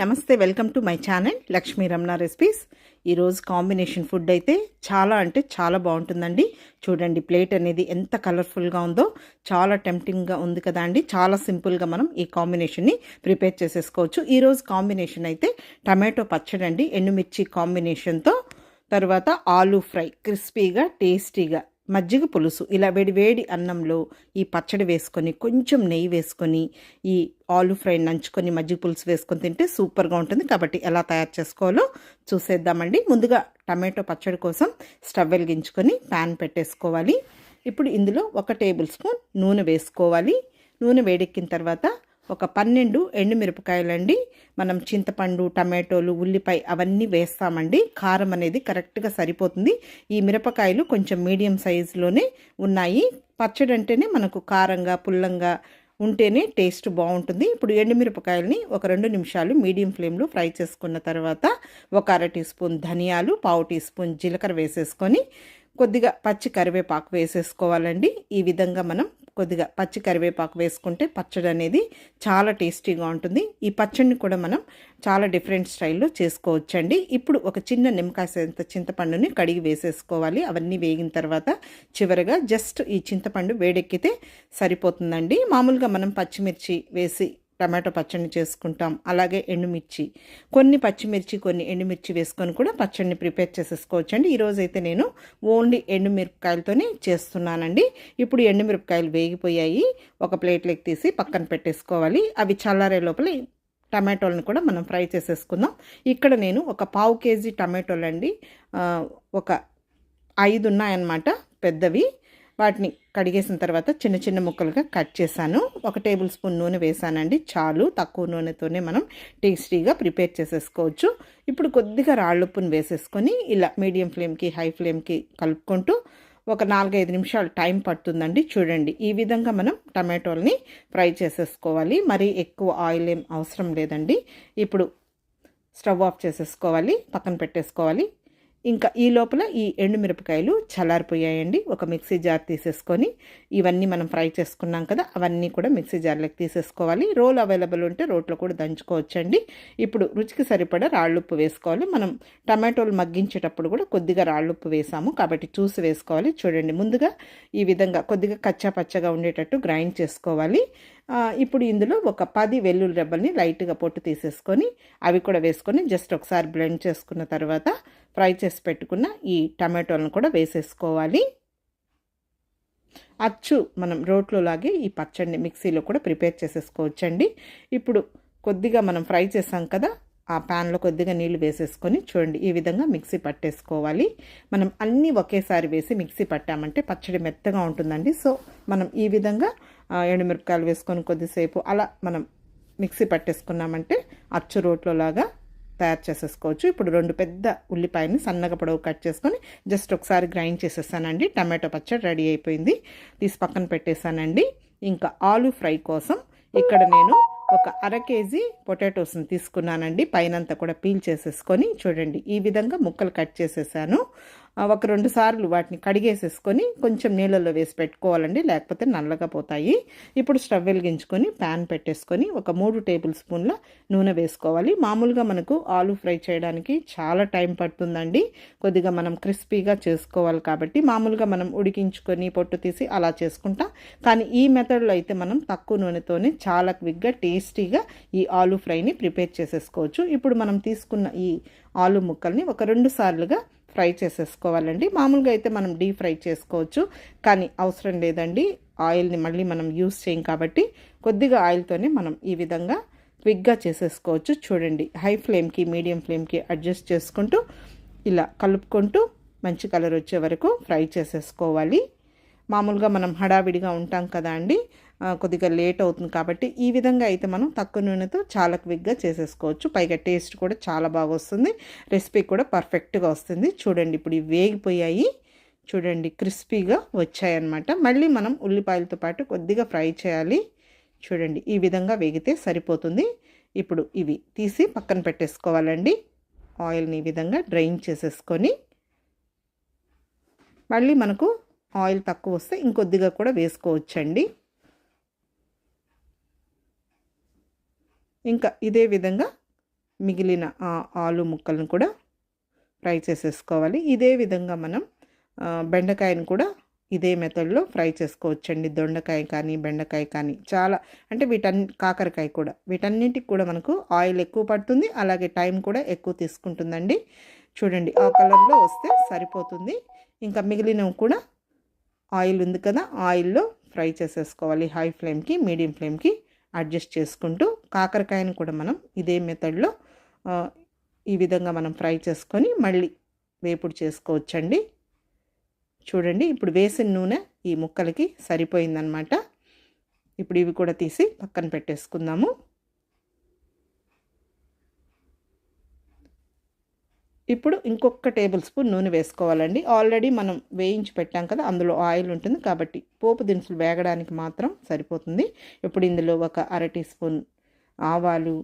నమస్తే welcome to my channel Lakshmi Ramana recipes. ఈరోజు combination food అయితే చాలా అంటే చాలా బాగుంటుందండి. చూడండి ప్లేట్ అనేది ఎంత కలర్ఫుల్గా ఉందో చాలా టెంప్టింగ్గా ఉంది కదా అండి. చాలా సింపుల్గా మనం ఈ కాంబినేషన్ని ప్రిపేర్ చేసేసుకోవచ్చు. ఈరోజు కాంబినేషన్ అయితే టమాటో పచ్చడి అండి ఎండుమిర్చి కాంబినేషన్తో తర్వాత ఆలూ ఫ్రై క్రిస్పీగా టేస్టీగా మజ్జిగ పులుసు. ఇలా వేడి వేడి అన్నంలో ఈ పచ్చడి వేసుకొని కొంచెం నెయ్యి వేసుకొని ఈ ఆలు ఫ్రై నంచుకొని మజ్జిగ పులుసు వేసుకొని తింటే సూపర్గా ఉంటుంది. కాబట్టి ఎలా తయారు చేసుకోవాలో చూసేద్దామండి. ముందుగా టమాటో పచ్చడి కోసం స్టవ్ వెలిగించుకొని ప్యాన్ పెట్టేసుకోవాలి. ఇప్పుడు ఇందులో ఒక టేబుల్ స్పూన్ నూనె వేసుకోవాలి. నూనె వేడెక్కిన తర్వాత ఒక పన్నెండు ఎండుమిరపకాయలండి. మనం చింతపండు టమాటోలు ఉల్లిపాయ అవన్నీ వేస్తామండి. కారం అనేది కరెక్ట్గా సరిపోతుంది. ఈ మిరపకాయలు కొంచెం మీడియం సైజులోనే ఉన్నాయి. పచ్చడి అంటేనే మనకు కారంగా పుల్లంగా ఉంటేనే టేస్ట్ బాగుంటుంది. ఇప్పుడు ఎండుమిరపకాయలని ఒక రెండు నిమిషాలు మీడియం ఫ్లేమ్లో ఫ్రై చేసుకున్న తర్వాత ఒక అర టీ స్పూన్ ధనియాలు పావు టీ స్పూన్ జీలకర్ర వేసేసుకొని కొద్దిగా పచ్చి కరివేపాకు వేసేసుకోవాలండి. ఈ విధంగా మనం కొద్దిగా పచ్చి కరివేపాకు వేసుకుంటే పచ్చడి అనేది చాలా టేస్టీగా ఉంటుంది. ఈ పచ్చడిని కూడా మనం చాలా డిఫరెంట్ స్టైల్లో చేసుకోవచ్చండి. ఇప్పుడు ఒక చిన్న నిమ్మకాయ చింతపండుని కడిగి వేసేసుకోవాలి. అవన్నీ వేగిన తర్వాత చివరిగా జస్ట్ ఈ చింతపండు వేడెక్కితే సరిపోతుందండి. మామూలుగా మనం పచ్చిమిర్చి వేసి టమాటో పచ్చడిని చేసుకుంటాం. అలాగే ఎండుమిర్చి. కొన్ని పచ్చిమిర్చి కొన్ని ఎండుమిర్చి వేసుకొని కూడా పచ్చడిని ప్రిపేర్ చేసేసుకోవచ్చండి. ఈరోజు అయితే నేను ఓన్లీ ఎండుమిరపకాయలతోనే చేస్తున్నానండి. ఇప్పుడు ఎండుమిరపకాయలు వేగిపోయాయి. ఒక ప్లేట్లోకి తీసి పక్కన పెట్టేసుకోవాలి. అవి చల్లారే లోపల టమాటోలను కూడా మనం ఫ్రై చేసేసుకుందాం. ఇక్కడ నేను ఒక పావు కేజీ టమాటోలు అండి ఒక ఐదు ఉన్నాయన్నమాట పెద్దవి. వాటిని కడిగేసిన తర్వాత చిన్న చిన్న ముక్కలుగా కట్ చేశాను. ఒక టేబుల్ స్పూన్ నూనె వేసానండి చాలు తక్కువ నూనెతోనే మనం టేస్టీగా ప్రిపేర్ చేసేసుకోవచ్చు. ఇప్పుడు కొద్దిగా రాళ్ళుప్పును వేసేసుకొని ఇలా మీడియం ఫ్లేమ్కి హై ఫ్లేమ్కి కలుపుకుంటూ ఒక నాలుగైదు నిమిషాలు టైం పడుతుందండి. చూడండి ఈ విధంగా మనం టమాటోల్ని ఫ్రై చేసేసుకోవాలి. మరీ ఎక్కువ ఆయిల్ ఏం అవసరం లేదండి. ఇప్పుడు స్టవ్ ఆఫ్ చేసేసుకోవాలి పక్కన పెట్టేసుకోవాలి. ఇంకా ఈ లోపల ఈ ఎండుమిరపకాయలు చల్లారిపోయాయండి. ఒక మిక్సీ జార్ తీసేసుకొని ఇవన్నీ మనం ఫ్రై చేసుకున్నాం కదా అవన్నీ కూడా మిక్సీ జార్లోకి తీసేసుకోవాలి. రోల్ అవైలబుల్ ఉంటే రోట్లో కూడా దంచుకోవచ్చండి. ఇప్పుడు రుచికి సరిపడా రాళ్ళుప్పు వేసుకోవాలి. మనం టమాటోలు మగ్గించేటప్పుడు కూడా కొద్దిగా రాళ్ళుప్పు వేసాము కాబట్టి చూసి వేసుకోవాలి. చూడండి ముందుగా ఈ విధంగా కొద్దిగా కచ్చా పచ్చగా ఉండేటట్టు గ్రైండ్ చేసుకోవాలి. ఇప్పుడు ఇందులో ఒక పది వెల్లుల్లి రెబ్బల్ని లైట్గా పొట్టు తీసేసుకొని అవి కూడా వేసుకొని జస్ట్ ఒకసారి బ్లెండ్ చేసుకున్న తర్వాత ఫ్రై చేసి పెట్టుకున్న ఈ టమాటోలను కూడా వేసేసుకోవాలి. అచ్చు మనం రోట్లో లాగే ఈ పచ్చడిని మిక్సీలో కూడా ప్రిపేర్ చేసేసుకోవచ్చండి. ఇప్పుడు కొద్దిగా మనం ఫ్రై చేసాం కదా ఆ ప్యాన్లో కొద్దిగా నీళ్ళు వేసేసుకొని చూడండి ఈ విధంగా మిక్సీ పట్టేసుకోవాలి. మనం అన్నీ ఒకేసారి వేసి మిక్సీ పట్టామంటే పచ్చడి మెత్తగా ఉంటుందండి. సో మనం ఈ విధంగా ఎండుమిరపకాయలు వేసుకొని కొద్దిసేపు అలా మనం మిక్సీ పట్టేసుకున్నామంటే అచ్చు రోట్లో లాగా తయారు చేసేసుకోవచ్చు. ఇప్పుడు రెండు పెద్ద ఉల్లిపాయని సన్నగా పొడవు కట్ చేసుకొని జస్ట్ ఒకసారి గ్రైండ్ చేసేసానండి. టమాటో పచ్చడి రెడీ అయిపోయింది. తీసి పక్కన పెట్టేశానండి ఇంకా ఆలు ఫ్రై కోసం ఇక్కడ నేను ఒక అర కేజీ పొటాటోస్ని తీసుకున్నానండి. పైనంతా కూడా పీల్ చేసేసుకొని చూడండి. ఈ విధంగా ముక్కలు కట్ చేసేసాను. ఒక రెండు సార్లు వాటిని కడిగేసేసుకొని కొంచెం నీళ్ళల్లో వేసి పెట్టుకోవాలండి లేకపోతే నల్లగా పోతాయి. ఇప్పుడు స్టవ్ వెలిగించుకొని ప్యాన్ పెట్టేసుకొని ఒక మూడు టేబుల్ స్పూన్ల నూనె వేసుకోవాలి. మామూలుగా మనకు ఆలు ఫ్రై చేయడానికి చాలా టైం పడుతుందండి. కొద్దిగా మనం క్రిస్పీగా చేసుకోవాలి కాబట్టి మామూలుగా మనం ఉడికించుకొని పొట్టు తీసి అలా చేసుకుంటాం. కానీ ఈ మెథడ్లో అయితే మనం తక్కువ నూనెతోనే చాలా క్విక్గా టేస్టీగా ఈ ఆలు ఫ్రైని ప్రిపేర్ చేసేసుకోవచ్చు. ఇప్పుడు మనం తీసుకున్న ఈ ఆలు ముక్కల్ని ఒక రెండు సార్లుగా ఫ్రై చేసేసుకోవాలండి. మామూలుగా అయితే మనం డీప్ ఫ్రై చేసుకోవచ్చు. కానీ అవసరం లేదండి. ఆయిల్ని మళ్ళీ మనం యూస్ చేయం కాబట్టి కొద్దిగా ఆయిల్తోనే మనం ఈ విధంగా క్విక్గా చేసేసుకోవచ్చు. చూడండి హై ఫ్లేమ్కి మీడియం ఫ్లేమ్కి అడ్జస్ట్ చేసుకుంటూ ఇలా కలుపుకుంటూ మంచి కలర్ వచ్చే వరకు ఫ్రై చేసేసుకోవాలి. మామూలుగా మనం హడావిడిగా ఉంటాం కదా అండి. కొద్దిగా లేట్ అవుతుంది కాబట్టి ఈ విధంగా అయితే మనం తక్కువ నూనెతో చాలా క్విక్గా చేసేసుకోవచ్చు. పైగా టేస్ట్ కూడా చాలా బాగా వస్తుంది. రెసిపీ కూడా పర్ఫెక్ట్గా వస్తుంది. చూడండి ఇప్పుడు ఇవి వేగిపోయాయి. చూడండి క్రిస్పీగా వచ్చాయన్నమాట. మళ్ళీ మనం ఉల్లిపాయలతో పాటు కొద్దిగా ఫ్రై చేయాలి. చూడండి ఈ విధంగా వేగితే సరిపోతుంది. ఇప్పుడు ఇవి తీసి పక్కన పెట్టేసుకోవాలండి. ఆయిల్ని ఈ విధంగా డ్రైన్ చేసేసుకొని మళ్ళీ మనకు ఆయిల్ తక్కువ వస్తే ఇంకొద్దిగా కూడా వేసుకోవచ్చండి. ఇంకా ఇదే విధంగా మిగిలిన ఆలు ముక్కలను కూడా ఫ్రై చేసేసుకోవాలి. ఇదే విధంగా మనం బెండకాయను కూడా ఇదే మెథడ్లో ఫ్రై చేసుకోవచ్చండి. దొండకాయ కానీ బెండకాయ కానీ చాలా అంటే వీటన్ని కాకరకాయ కూడా. వీటన్నిటికి కూడా మనకు ఆయిల్ ఎక్కువ పడుతుంది. అలాగే టైం కూడా ఎక్కువ తీసుకుంటుందండి. చూడండి ఆ కలర్లో వస్తే సరిపోతుంది. ఇంకా మిగిలినవి కూడా ఆయిల్ ఉంది కదా ఆయిల్లో ఫ్రై చేసేసుకోవాలి. హై ఫ్లేమ్కి మీడియం ఫ్లేమ్కి అడ్జస్ట్ చేసుకుంటూ కాకరకాయని కూడా మనం ఇదే మెథడ్లో ఈ విధంగా మనం ఫ్రై చేసుకొని మళ్ళీ వేపుడు చేసుకోవచ్చండి. చూడండి ఇప్పుడు వేసిన నూనె ఈ ముక్కలకి సరిపోయిందనమాట. ఇప్పుడు ఇవి కూడా తీసి పక్కన పెట్టేసుకుందాము. ఇప్పుడు ఇంకొక టేబుల్ స్పూన్ నూనె వేసుకోవాలండి. ఆల్రెడీ మనం వేయించి పెట్టాం కదా అందులో ఆయిల్ ఉంటుంది కాబట్టి పోపు దినుసులు వేగడానికి మాత్రం సరిపోతుంది. ఇప్పుడు ఇందులో ఒక అర టీ స్పూన్ ఆవాలు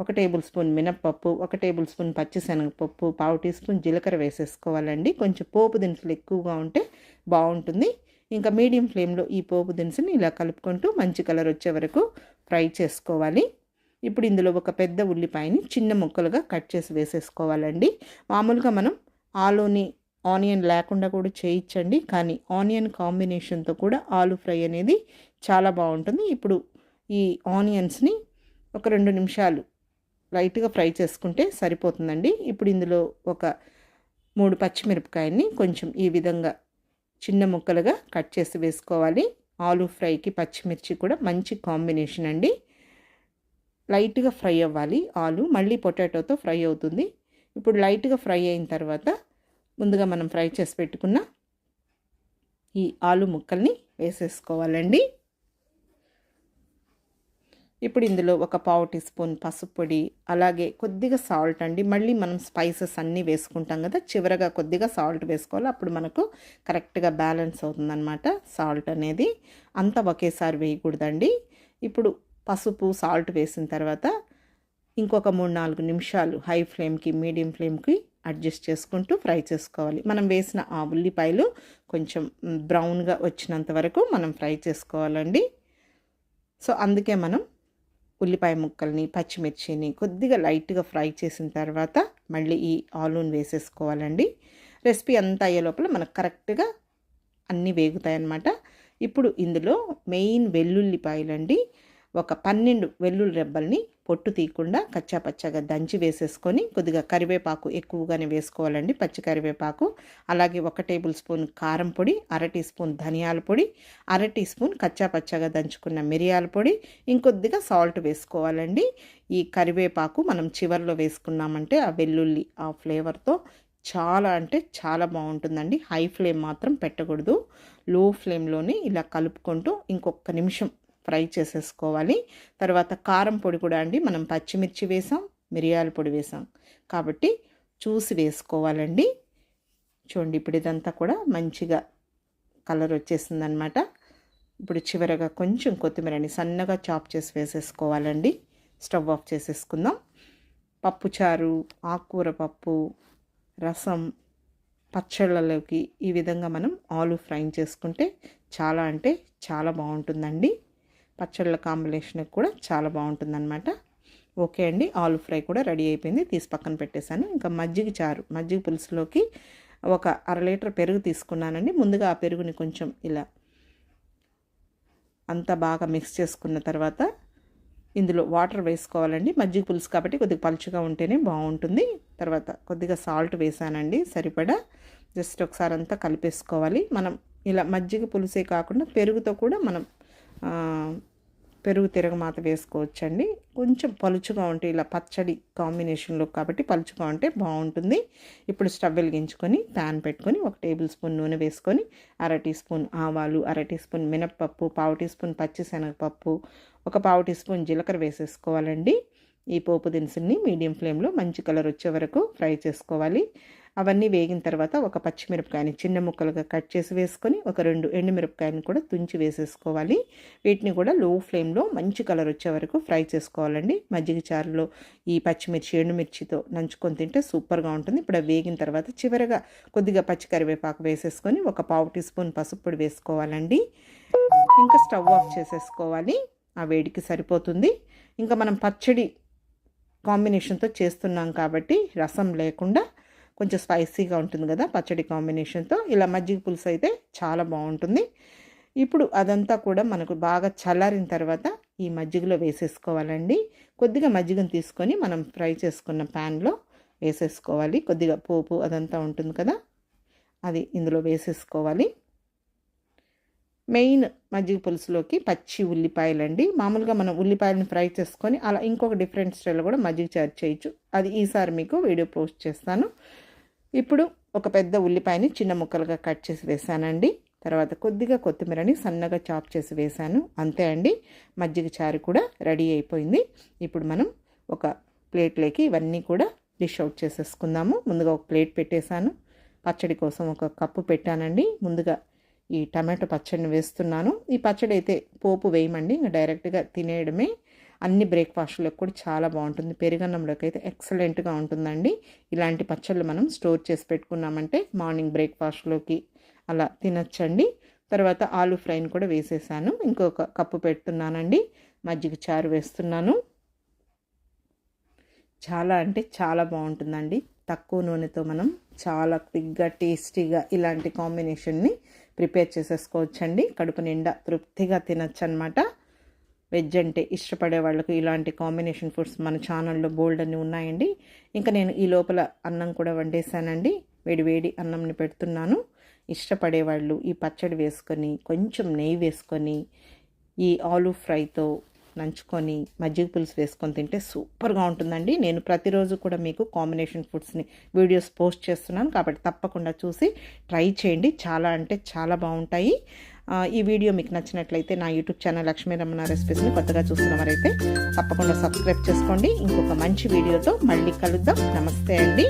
ఒక టేబుల్ స్పూన్ మినప్పప్పు ఒక టేబుల్ స్పూన్ పచ్చిశనగపప్పు పావు టీ స్పూన్ జీలకర్ర వేసేసుకోవాలండి. కొంచెం పోపు దినుసులు ఎక్కువగా ఉంటే బాగుంటుంది. ఇంకా మీడియం ఫ్లేమ్లో ఈ పోపు దినుసుని ఇలా కలుపుకుంటూ మంచి కలర్ వచ్చే వరకు ఫ్రై చేసుకోవాలి. ఇప్పుడు ఇందులో ఒక పెద్ద ఉల్లిపాయని చిన్న ముక్కలుగా కట్ చేసి వేసేసుకోవాలండి. మామూలుగా మనం ఆలూని ఆనియన్ లేకుండా కూడా చేయించండి కానీ ఆనియన్ కాంబినేషన్తో కూడా ఆలు ఫ్రై అనేది చాలా బాగుంటుంది. ఇప్పుడు ఈ ఆనియన్స్ని ఒక రెండు నిమిషాలు లైట్గా ఫ్రై చేసుకుంటే సరిపోతుందండి. ఇప్పుడు ఇందులో ఒక మూడు పచ్చిమిరపకాయని కొంచెం ఈ విధంగా చిన్న ముక్కలుగా కట్ చేసి వేసుకోవాలి. ఆలు ఫ్రైకి పచ్చిమిర్చి కూడా మంచి కాంబినేషన్ అండి. లైట్గా ఫ్రై అవ్వాలి ఆలు మళ్ళీ పొటాటోతో ఫ్రై అవుతుంది. ఇప్పుడు లైట్గా ఫ్రై అయిన తర్వాత ముందుగా మనం ఫ్రై చేసి పెట్టుకున్న ఈ ఆలు ముక్కల్ని వేసేసుకోవాలండి. ఇప్పుడు ఇందులో ఒక పావు టీ స్పూన్ పసుపు పొడి అలాగే కొద్దిగా సాల్ట్ అండి. మళ్ళీ మనం స్పైసెస్ అన్నీ వేసుకుంటాం కదా చివరగా కొద్దిగా సాల్ట్ వేసుకోవాలి. అప్పుడు మనకు కరెక్ట్గా బ్యాలెన్స్ అవుతుందన్నమాట సాల్ట్ అనేది. అంతా ఒకేసారి వేయకూడదండి. ఇప్పుడు పసుపు సాల్ట్ వేసిన తర్వాత ఇంకొక మూడు నాలుగు నిమిషాలు హై ఫ్లేమ్కి మీడియం ఫ్లేమ్కి అడ్జస్ట్ చేసుకుంటూ ఫ్రై చేసుకోవాలి. మనం వేసిన ఆ ఉల్లిపాయలు కొంచెం బ్రౌన్గా వచ్చినంత వరకు మనం ఫ్రై చేసుకోవాలండి. సో అందుకే మనం ఉల్లిపాయ ముక్కల్ని పచ్చిమిర్చిని కొద్దిగా లైట్గా ఫ్రై చేసిన తర్వాత మళ్ళీ ఈ ఆలూన్ వేసేసుకోవాలండి. రెసిపీ అంతా అయ్యే లోపల మనకు కరెక్ట్గా అన్నీ వేగుతాయన్నమాట. ఇప్పుడు ఇందులో మెయిన్ వెల్లుల్లిపాయలండి. ఒక పన్నెండు వెల్లుల్లి రెబ్బల్ని పొట్టు తీయకుండా కచ్చాపచ్చగా దంచి వేసేసుకొని కొద్దిగా కరివేపాకు ఎక్కువగానే వేసుకోవాలండి పచ్చి కరివేపాకు. అలాగే ఒక టేబుల్ స్పూన్ కారం పొడి అర టీ స్పూన్ ధనియాల పొడి అర టీ స్పూన్ కచ్చా పచ్చగా దంచుకున్న మిరియాల పొడి ఇంకొద్దిగా సాల్ట్ వేసుకోవాలండి. ఈ కరివేపాకు మనం చివర్లో వేసుకున్నామంటే ఆ వెల్లుల్లి ఆ ఫ్లేవర్తో చాలా అంటే చాలా బాగుంటుందండి. హై ఫ్లేమ్ మాత్రం పెట్టకూడదు. లో ఫ్లేమ్లోనే ఇలా కలుపుకుంటూ ఇంకొక నిమిషం ఫ్రై చేసేసుకోవాలి. తర్వాత కారం పొడి కూడా అండి మనం పచ్చిమిర్చి వేసాం మిరియాల పొడి వేసాం. కాబట్టి చూసి వేసుకోవాలండి. చూడండి ఇప్పుడు ఇదంతా కూడా మంచిగా కలర్ వచ్చేసిందనమాట. ఇప్పుడు చివరగా కొంచెం కొత్తిమీరని సన్నగా చాప్ చేసి వేసేసుకోవాలండి. స్టవ్ ఆఫ్ చేసేసుకుందాం. పప్పుచారు ఆకుకూర పప్పు రసం పచ్చళ్ళలోకి ఈ విధంగా మనం ఆలు ఫ్రై చేసుకుంటే చాలా అంటే చాలా బాగుంటుందండి. పచ్చళ్ళ కాంబినేషన్కి కూడా చాలా బాగుంటుందన్నమాట. ఓకే అండి ఆలు ఫ్రై కూడా రెడీ అయిపోయింది తీసి పక్కన పెట్టేశాను. ఇంకా మజ్జిగ చారు మజ్జిగ పులుసులోకి ఒక అర లీటర్ పెరుగు తీసుకున్నానండి. ముందుగా ఆ పెరుగుని కొంచెం ఇలా అంతా బాగా మిక్స్ చేసుకున్న తర్వాత ఇందులో వాటర్ వేసుకోవాలండి. మజ్జిగ పులుసు కాబట్టి కొద్దిగా పలుచగా ఉంటేనే బాగుంటుంది. తర్వాత కొద్దిగా సాల్ట్ వేసానండి సరిపడా. జస్ట్ ఒకసారి అంతా కలిపేసుకోవాలి. మనం ఇలా మజ్జిగ పులుసే కాకుండా పెరుగుతో కూడా మనం పెరుగు తిరగమాత వేసుకోవచ్చండి. కొంచెం పలుచుగా ఉంటే ఇలా పచ్చడి కాంబినేషన్లో కాబట్టి పలుచుగా ఉంటే బాగుంటుంది. ఇప్పుడు స్టవ్ వెలిగించుకొని ప్యాన్ పెట్టుకొని ఒక టేబుల్ స్పూన్ నూనె వేసుకొని అర టీ స్పూన్ ఆవాలు అర టీ స్పూన్ మినప్పప్పు పావు టీ స్పూన్ పచ్చిశనగపప్పు ఒక పావు టీ స్పూన్ జీలకర్ర వేసేసుకోవాలండి. ఈ పోపు దినుసుల్ని మీడియం ఫ్లేమ్లో మంచి కలర్ వచ్చే వరకు ఫ్రై చేసుకోవాలి. అవన్నీ వేగిన తర్వాత ఒక పచ్చిమిరపకాయని చిన్న ముక్కలుగా కట్ చేసి వేసుకొని ఒక రెండు ఎండుమిరపకాయని కూడా తుంచి వేసేసుకోవాలి. వీటిని కూడా లో ఫ్లేమ్లో మంచి కలర్ వచ్చే వరకు ఫ్రై చేసుకోవాలండి. మజ్జిగ చారులో ఈ పచ్చిమిర్చి ఎండుమిర్చితో నంచుకొని తింటే సూపర్గా ఉంటుంది. ఇప్పుడు వేగిన తర్వాత చివరగా కొద్దిగా పచ్చి కరివేపాకు వేసేసుకొని ఒక పావు టీ స్పూన్ పసుపు పొడి వేసుకోవాలండి. ఇంకా స్టవ్ ఆఫ్ చేసేసుకోవాలి. ఆ వేడికి సరిపోతుంది. ఇంకా మనం పచ్చడి కాంబినేషన్తో చేస్తున్నాం కాబట్టి రసం లేకుండా కొంచెం స్పైసీగా ఉంటుంది కదా పచ్చడి కాంబినేషన్తో. ఇలా మజ్జిగ పులుసు అయితే చాలా బాగుంటుంది. ఇప్పుడు అదంతా కూడా మనకు బాగా చల్లారిన తర్వాత ఈ మజ్జిగలో వేసేసుకోవాలండి. కొద్దిగా మజ్జిగను తీసుకొని మనం ఫ్రై చేసుకున్న ప్యాన్లో వేసేసుకోవాలి. కొద్దిగా పోపు అదంతా ఉంటుంది కదా అది ఇందులో వేసేసుకోవాలి. మెయిన్ మజ్జిగ పులుసులోకి పచ్చి ఉల్లిపాయలండి. మామూలుగా మనం ఉల్లిపాయలను ఫ్రై చేసుకొని అలా ఇంకొక డిఫరెంట్ స్టైల్లో కూడా మజ్జిగ చారు చేయొచ్చు. అది ఈసారి మీకు వీడియో పోస్ట్ చేస్తాను. ఇప్పుడు ఒక పెద్ద ఉల్లిపాయని చిన్న ముక్కలుగా కట్ చేసి వేసానండి. తర్వాత కొద్దిగా కొత్తిమీరని సన్నగా చాప్ చేసి వేసాను. అంతే అండి. మజ్జిగ చారు కూడా రెడీ అయిపోయింది. ఇప్పుడు మనం ఒక ప్లేట్లోకి ఇవన్నీ కూడా డిష్ అవుట్ చేసేసుకుందాము. ముందుగా ఒక ప్లేట్ పెట్టేశాను. పచ్చడి కోసం ఒక కప్పు పెట్టానండి. ముందుగా ఈ టమాటో పచ్చడిని వేస్తున్నాను. ఈ పచ్చడి అయితే పోపు వేయమండి. ఇంకా డైరెక్ట్గా తినేయడమే. అన్ని బ్రేక్ఫాస్ట్లకు కూడా చాలా బాగుంటుంది. పెరుగన్నంలోకి అయితే ఎక్సలెంట్గా ఉంటుందండి. ఇలాంటి పచ్చళ్ళు మనం స్టోర్ చేసి పెట్టుకున్నామంటే మార్నింగ్ బ్రేక్ఫాస్ట్లోకి అలా తినచ్చండి. తర్వాత ఆలు ఫ్రైని కూడా వేసేసాను. ఇంకొక కప్పు పెడుతున్నానండి. మజ్జిగ చారు వేస్తున్నాను. చాలా అంటే చాలా బాగుంటుందండి. తక్కువ నూనెతో మనం చాలా క్విక్గా టేస్టీగా ఇలాంటి కాంబినేషన్ని ప్రిపేర్ చేసేసుకోవచ్చండి. కడుపు నిండా తృప్తిగా తినచ్చు అనమాట వెజ్ అంటే ఇష్టపడే వాళ్ళకు ఇలాంటి కాంబినేషన్ ఫుడ్స్ మన ఛానల్లో బోల్డ్ అన్ని ఉన్నాయండి. ఇంకా నేను ఈ లోపల అన్నం కూడా వండేసానండి వేడి వేడి అన్నంని పెడుతున్నాను. ఇష్టపడే వాళ్ళు ఈ పచ్చడి వేసుకొని కొంచెం నెయ్యి వేసుకొని ఈ ఆలు ఫ్రైతో నంచుకొని మజ్జిగ పులుసు వేసుకొని తింటే సూపర్గా ఉంటుందండి. నేను ప్రతిరోజు కూడా మీకు కాంబినేషన్ ఫుడ్స్ని వీడియోస్ పోస్ట్ చేస్తున్నాను. కాబట్టి తప్పకుండా చూసి ట్రై చేయండి. చాలా అంటే చాలా బాగుంటాయి. ఈ వీడియో మీకు నచ్చినట్లయితే నా యూట్యూబ్ ఛానల్ లక్ష్మీ రమణ రెసిపీస్ని కొత్తగా చూస్తున్నవారైతే తప్పకుండా సబ్స్క్రైబ్ చేసుకోండి. ఇంకొక మంచి వీడియోతో మళ్ళీ కలుద్దాం. నమస్తే అండి.